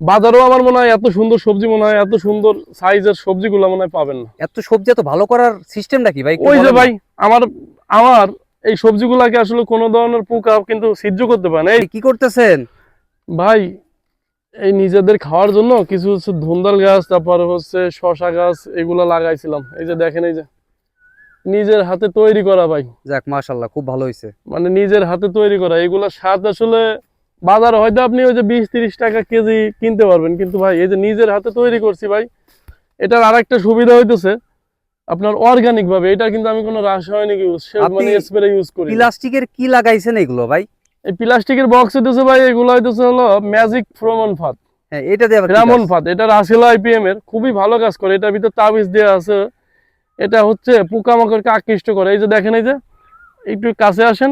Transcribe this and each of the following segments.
বাজারেও আমার মনে হয় এত সুন্দর সবজি মনে হয় এত সুন্দর সাইজের সবজিগুলো মনে হয় পাবেন না। এত সবজি এত ভালো করার সিস্টেমটা কি ভাই? ওই যে ভাই আমার আমার এই সবজিগুলাকে আসলে কোনো ধরনের পোকা কিন্তু সহ্য করতে পারে না। এই কি করতেছেন? ভাই এই নিজেদের খাওয়ার জন্য কিছু হচ্ছে ধুন্দাল গাছ তারপর হচ্ছে শশা গাছ এগুলো লাগাইছিলাম। এই যে দেখেন এই যে নিজের হাতে তৈরি করা ভাই। যাক মাশাল্লাহ খুব ভালো হয়েছে মানে নিজের হাতে তৈরি করা। এগুলোর স্বাদ আসলে বাজারে হয়তো আপনি ওই যে বিশ তিরিশ টাকা কেজি কিনতে পারবেন কিন্তু ভাই এই যে নিজের হাতে তৈরি করছি ভাই এটার আরেকটা সুবিধা হইতেছে আপনার অর্গানিক ভাবে এটা কিন্তু আমি কোনো রাসায়নিক ইউজ মানে স্প্রে ইউজ করি প্লাস্টিকের কি লাগাইছেন এগুলো ভাই? এই প্লাস্টিকের বক্স হইতেছে ভাই এগুলো হইতেছে হলো ম্যাজিক ফ্রোমন ফাত হ্যাঁ এটা দিয়ে কি ফাত এটা রাসেল আইপিএম এর খুবই ভালো কাজ করে এটার ভিতর তাবিজ দেওয়া আছে এটা হচ্ছে পোকামাকড়কে আকৃষ্ট করে। এই যে দেখেন এই যে একটু কাছে আসেন।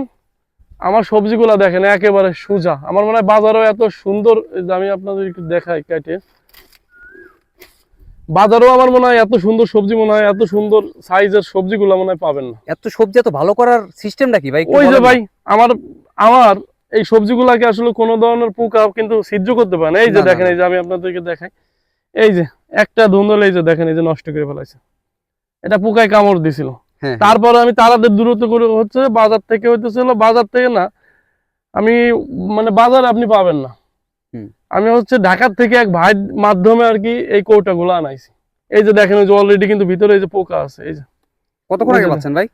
আমার সবজিগুলা দেখেন একেবারে সোজা। আমার মনে হয় বাজারও এত সুন্দর আমি আপনাদের একটু দেখাই কাটে। বাজারেও আমার মনে হয় এত সুন্দর সবজি মনে হয় এত সুন্দর সাইজের সবজিগুলো মনে হয় পাবেন না। এত সবজি এত ভালো করার সিস্টেমটা কি ভাই? ওই যে ভাই আমার আমার এই সবজিগুলাকে আসলে কোনো ধরনের পোকা কিন্তু সহ্য করতে পারে না। এই যে দেখেন এই যে আমি আপনাদেরকে দেখাই। এই যে একটা ধুন্দল এই যে দেখেন এই যে নষ্ট করে ফেলাইছে। এটা পোকায় কামড় দিছিল। তারপরে আমি তারাদের দূরত্ব করে হচ্ছে বাজার থেকে হইতেছিল বাজার থেকে না আমি মানে বাজার আপনি পাবেন না। আমি হচ্ছে ঢাকার থেকে এক ভাইয়ের মাধ্যমে আর কি এই কৌটাগুলো আনাইছি। এই যে দেখেন ওই যে অলরেডি কিন্তু ভিতরে এই যে পোকা আছে এই যে। কতক্ষণ আগে। পাচ্ছেন ভাই?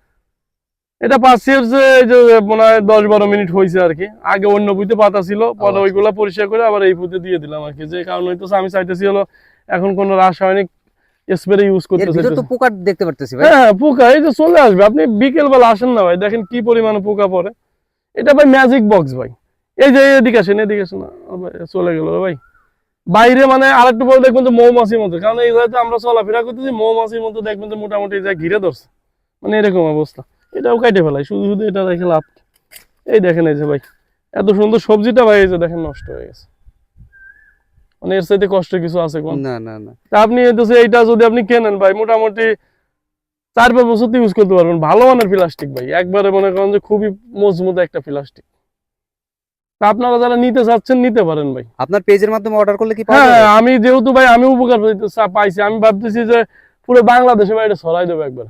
এটা পাচ্ছি হচ্ছে এই যে মনে হয় দশ বারো মিনিট হয়েছে আর কি। আগে অন্য পুঁতে পাতা ছিল পরে আচ্ছা। ওইগুলা পরিষ্কার করে আবার এই পুঁতে দিয়ে দিলাম আর কি। যে কারণ হইতেছে আমি চাইতেছি হলো এখন কোনো রাসায়নিক স্প্রে ইউজ করতে তো পোকা দেখতে পারতেছি ভাই। হ্যাঁ পোকা এই যে চলে আসবে। আপনি বিকেল বেলা আসেন না ভাই দেখেন কি পরিমাণে পোকা পড়ে। এটা ভাই ম্যাজিক বক্স ভাই। এই যে এদিকে আসেন এদিকে আসেন। চলে গেল ভাই। বাইরে মানে আরেকটু পরে দেখবেন যে মৌমাছির মতো। কারণ এই জায়গাতে আমরা চলাফেরা করতেছি মৌমাছির মতো দেখবেন যে মোটামুটি জায়গায় ঘিরে ধরছে। মানে এরকম অবস্থা। এটাও কাটে ফেলাই শুধু শুধু এটা দেখে লাভ এই দেখেন এই যে ভাই এত সুন্দর সবজিটা ভাই এই যে দেখেন নষ্ট হয়ে গেছে। মানে এর সাথে কষ্ট কিছু আছে কোন? না না না। তা আপনি হইতেছে এইটা যদি আপনি কেনেন ভাই মোটামুটি চার পাঁচ বছর ইউজ করতে পারবেন। ভালো মানের প্লাস্টিক ভাই। একবারে মনে করেন যে খুবই মজবুত একটা প্লাস্টিক তা আপনারা যারা নিতে চাচ্ছেন নিতে পারেন ভাই। আপনার পেজের মাধ্যমে অর্ডার করলে কি পাওয়া হ্যাঁ আমি যেহেতু ভাই আমি উপকার পাইছি। আমি ভাবতেছি যে পুরো বাংলাদেশে ভাই এটা ছড়াই দেবো একবার।